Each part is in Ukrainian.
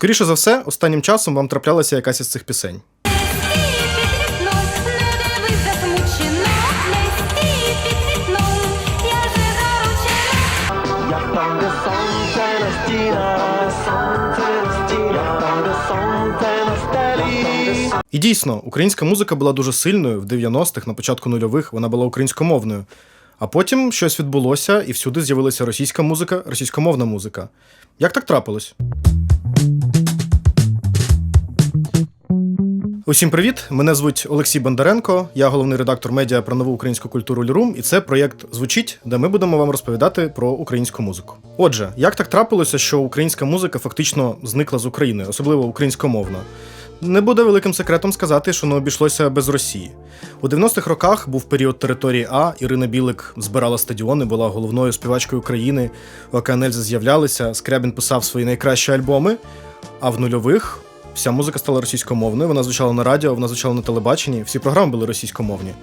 Скоріше за все, останнім часом вам траплялася якась із цих пісень. І дійсно, українська музика була дуже сильною в 90-х, на початку нульових вона була українськомовною. А потім щось відбулося, і всюди з'явилася російська музика, російськомовна музика. Як так трапилось? Усім привіт! Мене звуть Олексій Бондаренко, я головний редактор медіа про нову українську культуру Лірум, і це проєкт Звучить, де ми будемо вам розповідати про українську музику. Отже, як так трапилося, що українська музика фактично зникла з України, особливо українськомовна? Не буде великим секретом сказати, що не обійшлося без Росії. У 90-х роках був період території А. Ірина Білик збирала стадіони, була головною співачкою країни. Океанельзи з'являлися, Скрябін писав свої найкращі альбоми. А в нульових вся музика стала російськомовною. Вона звучала на радіо, вона звучала на телебаченні. Всі програми були російськомовні.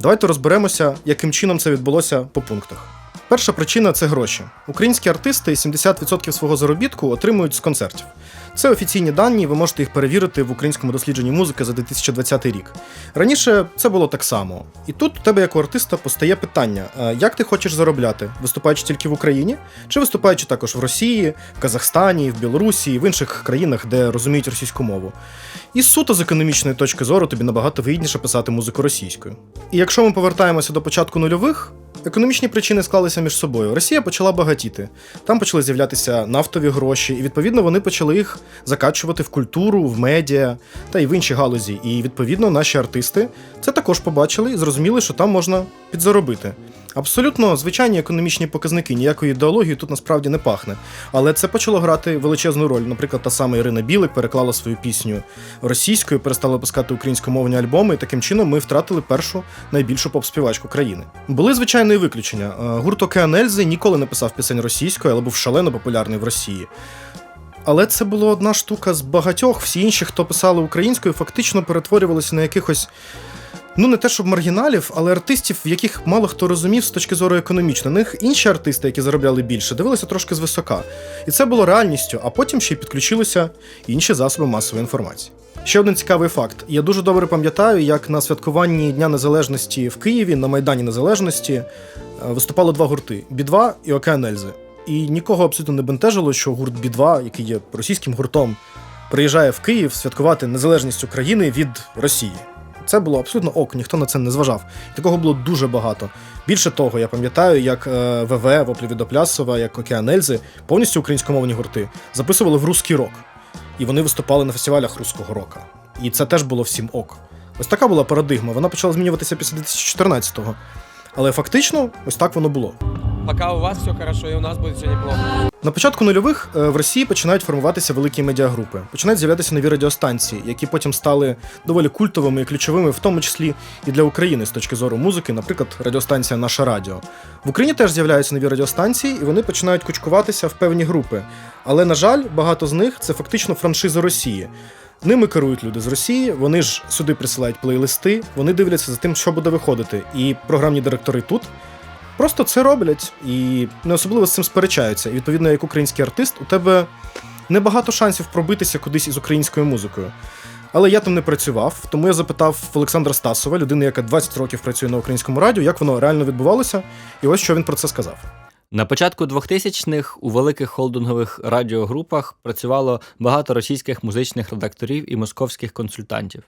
Давайте розберемося, яким чином це відбулося по пунктах. Перша причина це гроші. Українські артисти 70% свого заробітку отримують з концертів. Це офіційні дані, ви можете їх перевірити в українському дослідженні музики за 2020 рік. Раніше це було так само. І тут у тебе, як у артиста, постає питання: як ти хочеш заробляти, виступаючи тільки в Україні, чи виступаючи також в Росії, в Казахстані, в Білорусі, в інших країнах, де розуміють російську мову. І суто з економічної точки зору тобі набагато вигідніше писати музику російською. І якщо ми повертаємося до початку нульових, Економічні причини склалися між собою. Росія почала багатіти. Там почали з'являтися нафтові гроші, і відповідно вони почали їх закачувати в культуру, в медіа та й в інші галузі. І відповідно наші артисти це також побачили і зрозуміли, що там можна підзаробити. Абсолютно звичайні економічні показники, ніякої ідеології тут насправді не пахне. Але це почало грати величезну роль. Наприклад, та сама Ірина Білик переклала свою пісню російською, перестала випускати українськомовні альбоми, і таким чином ми втратили першу найбільшу поп-співачку країни. Були звичайно і виключення. Е, Гурт Океан Ельзи ніколи не писав пісень російською, але був шалено популярний в Росії. Але це була одна штука з багатьох. Всі інші, хто писали українською, фактично перетворювалися на якихось. Ну, не те, щоб маргіналів, але артистів, яких мало хто розумів з точки зору економічної. Них інші артисти, які заробляли більше, дивилися трошки звисока. І це було реальністю, а потім ще й підключилися інші засоби масової інформації. Ще один цікавий факт. Я дуже добре пам'ятаю, як на святкуванні Дня Незалежності в Києві на Майдані Незалежності е, виступали два гурти: Бі-2 і Океан Ельзи. І нікого абсолютно не бентежило, що гурт Бі-2, який є російським гуртом, приїжджає в Київ святкувати незалежність України від Росії. Це було абсолютно ок, ніхто на це не зважав. Такого було дуже багато. Більше того, я пам'ятаю, як е, ВВ, Воплі Відоплясова, як Океан Ельзи, повністю українськомовні гурти, записували в русський рок. І вони виступали на фестивалях руського рока. І це теж було всім ок. Ось така була парадигма. Вона почала змінюватися після 2014-го. Але фактично, ось так воно було. Пока у вас все хорошо, и у нас будет все неплохо. На початку нульових е, в Росії починають формуватися великі медіагрупи, починають з'являтися нові радіостанції, які потім стали доволі культовими і ключовими, в тому числі і для України з точки зору музики, наприклад, радіостанція Наша Радіо. В Україні теж з'являються нові радіостанції, і вони починають кучкуватися в певні групи. Але, на жаль, багато з них це фактично франшиза Росії. Ними керують люди з Росії, вони ж сюди присилають плейлисти, вони дивляться за тим, що буде виходити. І програмні директори тут просто це роблять і не особливо з цим сперечаються. І відповідно, як український артист, у тебе небагато шансів пробитися кудись із українською музикою. Але я там не працював, тому я запитав Олександра Стасова, людини, яка 20 років працює на українському радіо, як воно реально відбувалося, і ось що він про це сказав. На початку 2000-х у великих холдингових радіогрупах працювало багато російських музичних редакторів і московських консультантів.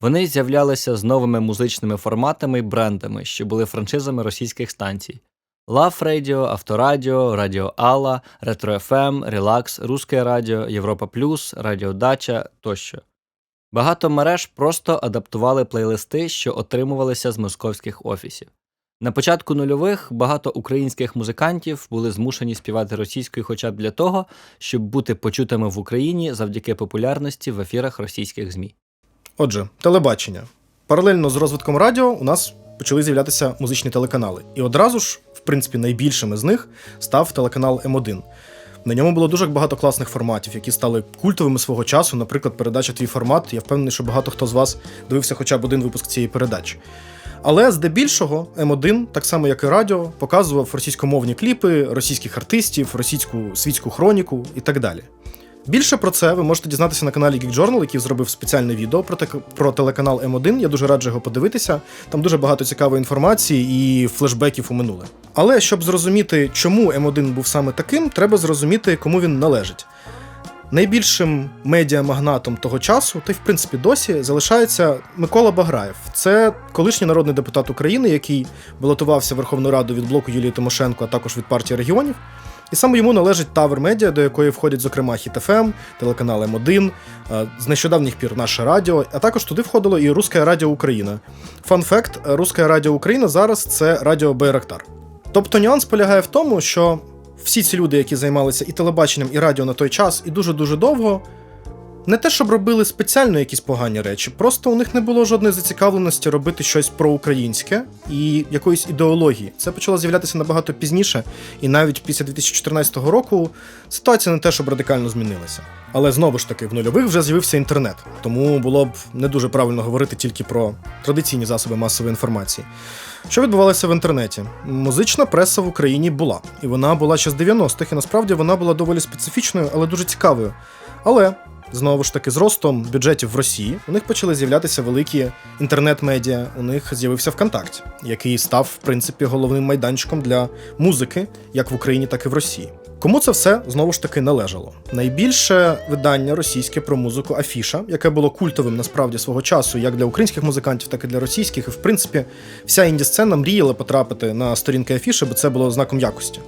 Вони з'являлися з новими музичними форматами і брендами, що були франшизами російських станцій: Love Radio, Авторадіо, Радіо Алла, Ретро FM, Relax, Русське Радіо, Європа Плюс, Радіо Дача тощо. Багато мереж просто адаптували плейлисти, що отримувалися з московських офісів. На початку нульових багато українських музикантів були змушені співати російською хоча б для того, щоб бути почутими в Україні завдяки популярності в ефірах російських ЗМІ. Отже, телебачення. Паралельно з розвитком радіо у нас почали з'являтися музичні телеканали. І одразу ж, в принципі, найбільшими з них став телеканал М1. На ньому було дуже багато класних форматів, які стали культовими свого часу. Наприклад, передача Твій формат. Я впевнений, що багато хто з вас дивився хоча б один випуск цієї передачі. Але здебільшого М1, так само як і радіо, показував російськомовні кліпи, російських артистів, російську світську хроніку і так далі. Більше про це ви можете дізнатися на каналі Geek Journal, який зробив спеціальне відео про, про телеканал М1. Я дуже раджу його подивитися. Там дуже багато цікавої інформації і флешбеків у минуле. Але щоб зрозуміти, чому М1 був саме таким, треба зрозуміти, кому він належить. Найбільшим медіамагнатом того часу, та й в принципі досі, залишається Микола Баграєв. Це колишній народний депутат України, який балотувався в Верховну Раду від блоку Юлії Тимошенко, а також від партії регіонів. І саме йому належить Тавер Медіа, до якої входять, зокрема, Хіт ФМ, телеканал М1, е, з нещодавніх пір наше радіо, а також туди входило і Русське Радіо Україна. Фан факт: Русське Радіо Україна зараз це Радіо Байрактар. Тобто нюанс полягає в тому, що всі ці люди, які займалися і телебаченням, і радіо на той час, і дуже-дуже довго, не те, щоб робили спеціально якісь погані речі, просто у них не було жодної зацікавленості робити щось проукраїнське і якоїсь ідеології. Це почало з'являтися набагато пізніше, і навіть після 2014 року ситуація не те, щоб радикально змінилася. Але знову ж таки, в нульових вже з'явився інтернет, тому було б не дуже правильно говорити тільки про традиційні засоби масової інформації. Що відбувалося в інтернеті? Музична преса в Україні була, і вона була ще з 90-х, і насправді вона була доволі специфічною, але дуже цікавою. Але знову ж таки, з ростом бюджетів в Росії у них почали з'являтися великі інтернет-медіа. У них з'явився ВКонтакт, який став, в принципі, головним майданчиком для музики, як в Україні, так і в Росії. Кому це все знову ж таки належало? Найбільше видання російське про музику Афіша, яке було культовим насправді свого часу, як для українських музикантів, так і для російських. І в принципі, вся інді-сцена мріяла потрапити на сторінки Афіши, бо це було знаком якості.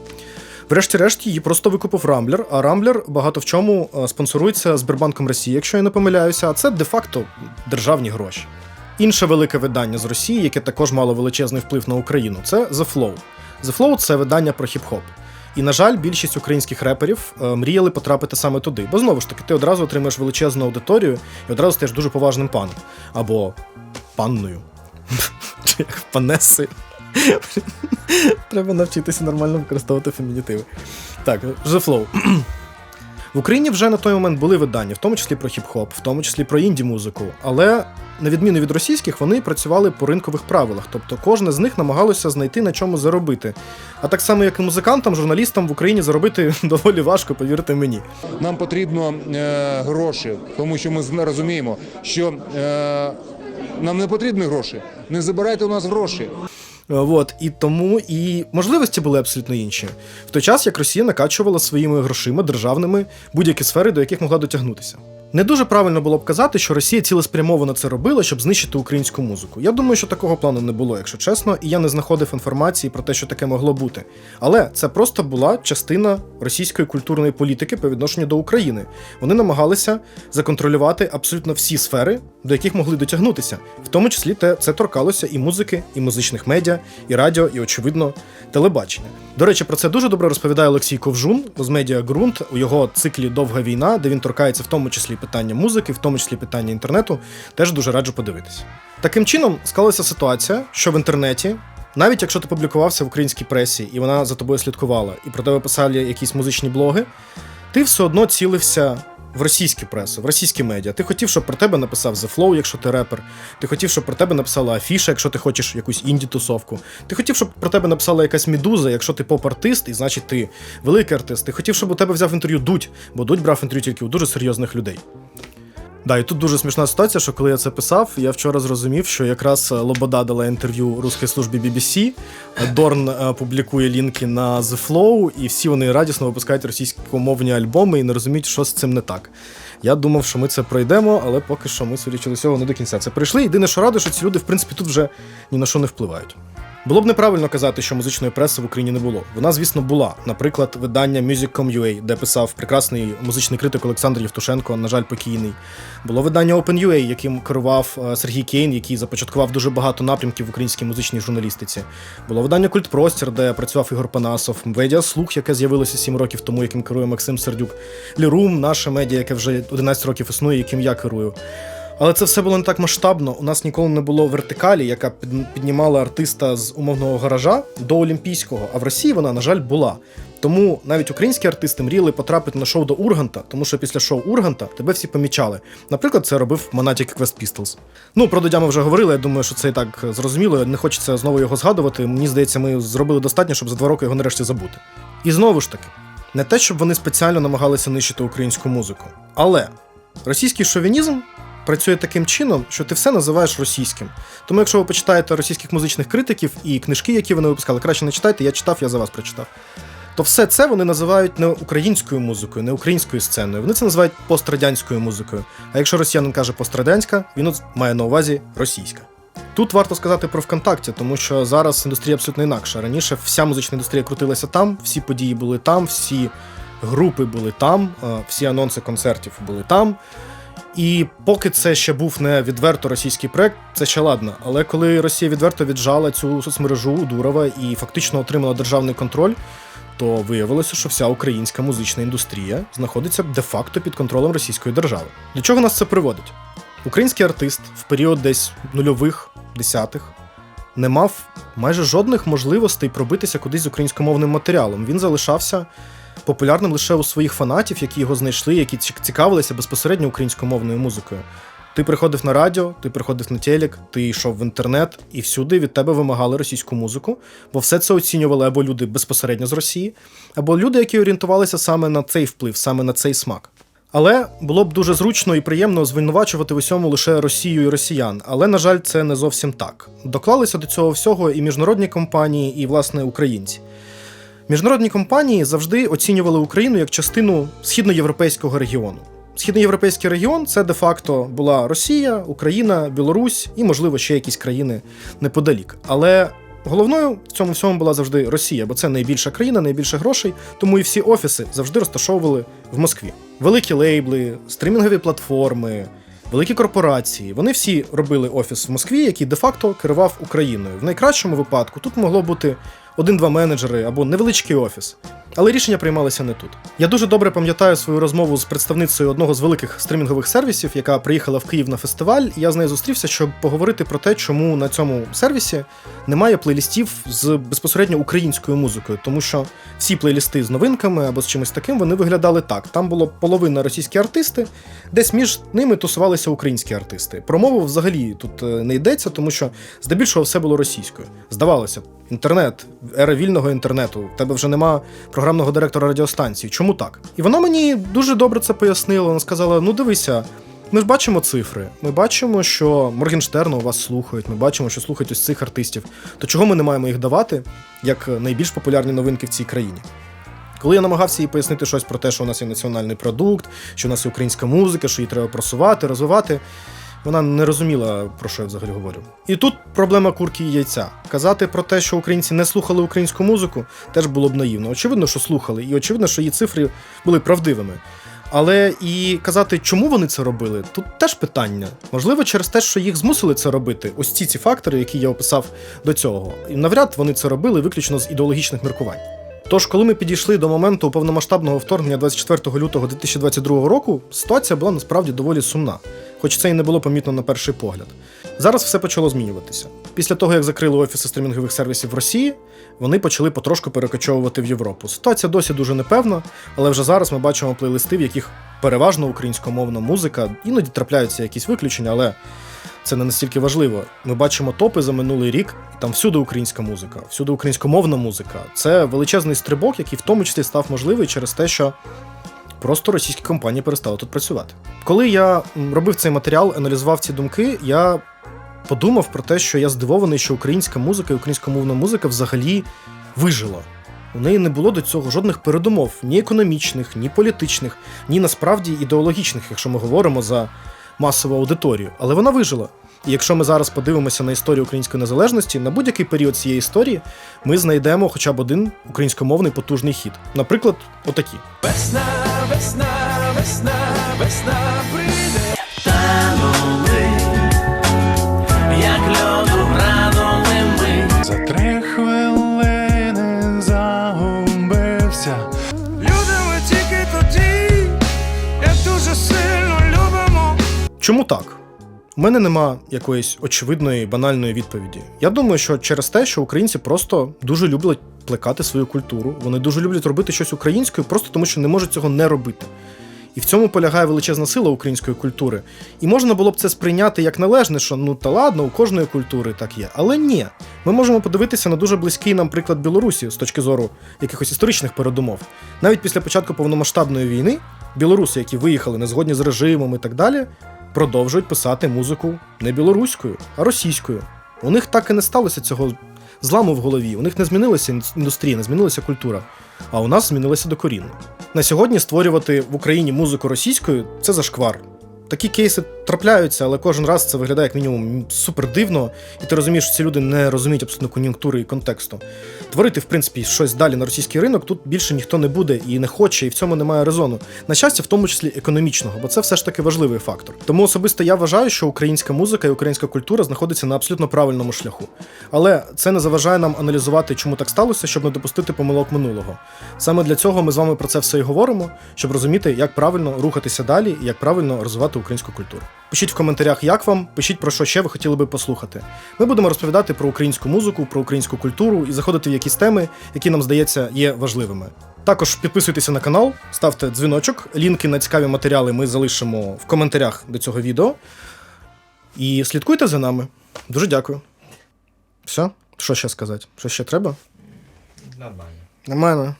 Врешті-решт її просто викупив Рамблер, а Рамблер багато в чому е, спонсорується Сбербанком Росії, якщо я не помиляюся, а це де-факто державні гроші. Інше велике видання з Росії, яке також мало величезний вплив на Україну, це The Flow. The Flow – це видання про хіп-хоп. І, на жаль, більшість українських реперів е, мріяли потрапити саме туди. Бо знову ж таки, ти одразу отримаєш величезну аудиторію і одразу стаєш дуже поважним паном. Або панною. Чи як панесою. Треба навчитися нормально використовувати фемінітиви. Так, The Flow. В Україні вже на той момент були видання, в тому числі про хіп-хоп, в тому числі про інді-музику, але на відміну від російських, вони працювали по ринкових правилах, тобто кожне з них намагалося знайти на чому заробити. А так само, як і музикантам, журналістам в Україні заробити доволі важко, повірте мені. Нам потрібно е, гроші, тому що ми розуміємо, що е, нам не потрібні гроші. Не забирайте у нас гроші. Е, От, і тому і можливості були абсолютно інші. В той час як Росія накачувала своїми грошима державними будь-які сфери, до яких могла дотягнутися. Не дуже правильно було б казати, що Росія цілеспрямовано це робила, щоб знищити українську музику. Я думаю, що такого плану не було, якщо чесно, і я не знаходив інформації про те, що таке могло бути. Але це просто була частина російської культурної політики по відношенню до України. Вони намагалися законтролювати абсолютно всі сфери, до яких могли дотягнутися, в тому числі те це торкалося і музики, і музичних медіа, і радіо, і очевидно телебачення. До речі, про це дуже добре розповідає Олексій Ковжун з медіа Ґрунт у його циклі Довга війна, де він торкається в тому числі питання музики, в тому числі питання інтернету. Теж дуже раджу подивитися. Таким чином склалася ситуація, що в інтернеті. Навіть якщо ти публікувався в українській пресі, і вона за тобою слідкувала, і про тебе писали якісь музичні блоги, ти все одно цілився в російську пресу, в російські медіа. Ти хотів, щоб про тебе написав The Flow, якщо ти репер. Ти хотів, щоб про тебе написала Афіша, якщо ти хочеш якусь інді-тусовку. Ти хотів, щоб про тебе написала якась медуза, якщо ти поп-артист, і значить ти великий артист. Ти хотів, щоб у тебе взяв інтерв'ю Дудь, бо Дудь брав інтерв'ю тільки у дуже серйозних людей. Да, і тут дуже смішна ситуація, що коли я це писав, я вчора зрозумів, що якраз е, Лобода дала інтерв'ю руській службі BBC, е, Дорн е, публікує лінки на The Flow, і всі вони радісно випускають російськомовні альбоми і не розуміють, що з цим не так. Я думав, що ми це пройдемо, але поки що ми, судячи до цього, не до кінця це прийшли. Єдине, що радо, що ці люди, в принципі, тут вже ні на що не впливають. Було б неправильно казати, що музичної преси в Україні не було. Вона, звісно, була. Наприклад, видання Music.com.ua, де писав прекрасний музичний критик Олександр Євтушенко, на жаль, покійний. Було видання Open.ua, яким керував е, Сергій Кейн, який започаткував дуже багато напрямків в українській музичній журналістиці. Було видання Культпростір, де працював Ігор Панасов, медіа Слух, яке з'явилося 7 років тому, яким керує Максим Сердюк, Лірум, наше медіа, яке вже 11 років існує, яким я керую. Але це все було не так масштабно. У нас ніколи не було вертикалі, яка піднімала артиста з умовного гаража до олімпійського. А в Росії вона, на жаль, була. Тому навіть українські артисти мріяли потрапити на шоу до Урганта, тому що після шоу Урганта тебе всі помічали. Наприклад, це робив Monatic Quest Pistols. Ну, про Дудя ми вже говорили. Я думаю, що це і так зрозуміло. Не хочеться знову його згадувати. Мені здається, ми зробили достатньо, щоб за два роки його нарешті забути. І знову ж таки, Не те, щоб вони спеціально намагалися нищити українську музику. Але російський шовінізм працює таким чином, що ти все називаєш російським. Тому, якщо ви почитаєте російських музичних критиків і книжки, які вони випускали, краще не читайте, я читав, я за вас прочитав. То все це вони називають не українською музикою, не українською сценою. Вони це називають пострадянською музикою. А якщо росіянин каже пострадянська, він має на увазі російська. Тут варто сказати про ВКонтакті, тому що зараз індустрія абсолютно інакша. Раніше вся музична індустрія крутилася там, всі події були там, всі групи були там, е, всі анонси концертів були там. І поки це ще був не відверто російський проект, це ще ладно. Але коли Росія відверто віджала цю соцмережу у Дурова і фактично отримала державний контроль, то виявилося, що вся українська музична індустрія знаходиться де-факто під контролем російської держави. До чого нас це приводить? Український артист в період десь нульових, десятих не мав майже жодних можливостей пробитися кудись з українськомовним матеріалом. Він залишався популярним лише у своїх фанатів, які його знайшли, які цікавилися безпосередньо українськомовною музикою. Ти приходив на радіо, ти приходив на телек, ти йшов в інтернет, і всюди від тебе вимагали російську музику, бо все це оцінювали або люди безпосередньо з Росії, або люди, які орієнтувалися саме на цей вплив, саме на цей смак. Але було б дуже зручно і приємно звинувачувати в усьому лише Росію і росіян. Але, на жаль, це не зовсім так. Доклалися до цього всього і міжнародні компанії, і, власне, українці. Міжнародні компанії завжди оцінювали Україну як частину східноєвропейського регіону. Східноєвропейський регіон це де-факто була Росія, Україна, Білорусь і, можливо, ще якісь країни неподалік. Але головною в цьому всьому була завжди Росія, бо це найбільша країна, найбільше грошей, тому і всі офіси завжди розташовували в Москві. Великі лейбли, стрімінгові платформи, великі корпорації. Вони всі робили офіс в Москві, який де-факто керував Україною. В найкращому випадку тут могло бути один-два менеджери або невеличкий офіс. Але рішення приймалися не тут. Я дуже добре пам'ятаю свою розмову з представницею одного з великих стрімінгових сервісів, яка приїхала в Київ на фестиваль, і я з нею зустрівся, щоб поговорити про те, чому на цьому сервісі немає плейлістів з безпосередньо українською музикою, тому що всі плейлісти з новинками або з чимось таким вони виглядали так. Там було половина російські артисти, десь між ними тусувалися українські артисти. Про мову взагалі тут е, не йдеться, тому що здебільшого все було російською. Здавалося, інтернет, ера вільного інтернету, в тебе вже нема програмного директора радіостанції. Чому так? І вона мені дуже добре це пояснила. Вона сказала: ну дивися. Ми ж бачимо цифри. Ми бачимо, що Моргенштерна у вас слухають. Ми бачимо, що слухають ось цих артистів. То чого ми не маємо їх давати як найбільш популярні новинки в цій країні? Коли я намагався їй пояснити щось про те, що у нас є національний продукт, що у нас є українська музика, що її треба просувати, розвивати, вона не розуміла, про що я взагалі говорю. І тут проблема курки і яйця. Казати про те, що українці не слухали українську музику, теж було б наївно. Очевидно, що слухали, і очевидно, що її цифри були правдивими. Але і казати, чому вони це робили, тут теж питання. Можливо, через те, що їх змусили це робити, ось ці ці фактори, які я описав до цього. І навряд вони це робили виключно з ідеологічних міркувань. Тож, коли ми підійшли до моменту повномасштабного вторгнення 24 лютого 2022 року, ситуація була насправді доволі сумна, хоч це і не було помітно на перший погляд. Зараз все почало змінюватися. Після того, як закрили офіси стрімінгових сервісів в Росії, вони почали потрошку перекочовувати в Європу. Ситуація досі дуже непевна, але вже зараз ми бачимо плейлисти, в яких переважно українськомовна музика, іноді трапляються якісь виключення, але це не настільки важливо. Ми бачимо топи за минулий рік, і там всюди українська музика, всюди українськомовна музика. Це величезний стрибок, який в тому числі став можливий через те, що просто російські компанії перестали тут працювати. Коли я робив цей матеріал, аналізував ці думки, я подумав про те, що я здивований, що українська музика і українськомовна музика взагалі вижила. У неї не було до цього жодних передумов, ні економічних, ні політичних, ні насправді ідеологічних, якщо ми говоримо за масову аудиторію. Але вона вижила. І якщо ми зараз подивимося на історію української незалежності, на будь-який період цієї історії ми знайдемо хоча б один українськомовний потужний хід. Наприклад, отакі. Весна, весна, весна, весна прийде. Чому так? У мене нема якоїсь очевидної банальної відповіді. Я думаю, що через те, що українці просто дуже люблять плекати свою культуру, вони дуже люблять робити щось українською, просто тому що не можуть цього не робити. І в цьому полягає величезна сила української культури. І можна було б це сприйняти як належне, що ну та ладно, у кожної культури так є. Але ні. Ми можемо подивитися на дуже близький нам приклад Білорусі з точки зору якихось історичних передумов. Навіть після початку повномасштабної війни білоруси, які виїхали не згодні з режимом і так далі, продовжують писати музику не білоруською, а російською. У них так і не сталося цього зламу в голові. У них не змінилася індустрія, не змінилася культура. А у нас змінилася докорінно. На сьогодні створювати в Україні музику російською це зашквар. Такі кейси трапляються, але кожен раз це виглядає як мінімум супер дивно, і ти розумієш, що ці люди не розуміють абсолютно кон'юнктури і контексту. Творити, в принципі, щось далі на російський ринок тут більше ніхто не буде і не хоче, і в цьому немає резону. На щастя, в тому числі економічного, бо це все ж таки важливий фактор. Тому особисто я вважаю, що українська музика і українська культура знаходиться на абсолютно правильному шляху. Але це не заважає нам аналізувати, чому так сталося, щоб не допустити помилок минулого. Саме для цього ми з вами про це все і говоримо, щоб розуміти, як правильно рухатися далі і як правильно розвивати українську культуру. Пишіть в коментарях, як вам, пишіть про що ще ви хотіли би послухати. Ми будемо розповідати про українську музику, про українську культуру і заходити в якісь теми, які нам здається є важливими. Також підписуйтеся на канал, ставте дзвіночок. Лінки на цікаві матеріали ми залишимо в коментарях до цього відео. І слідкуйте за нами. Дуже дякую. Все? Що ще сказати? Що ще треба? Нормально. Нормально.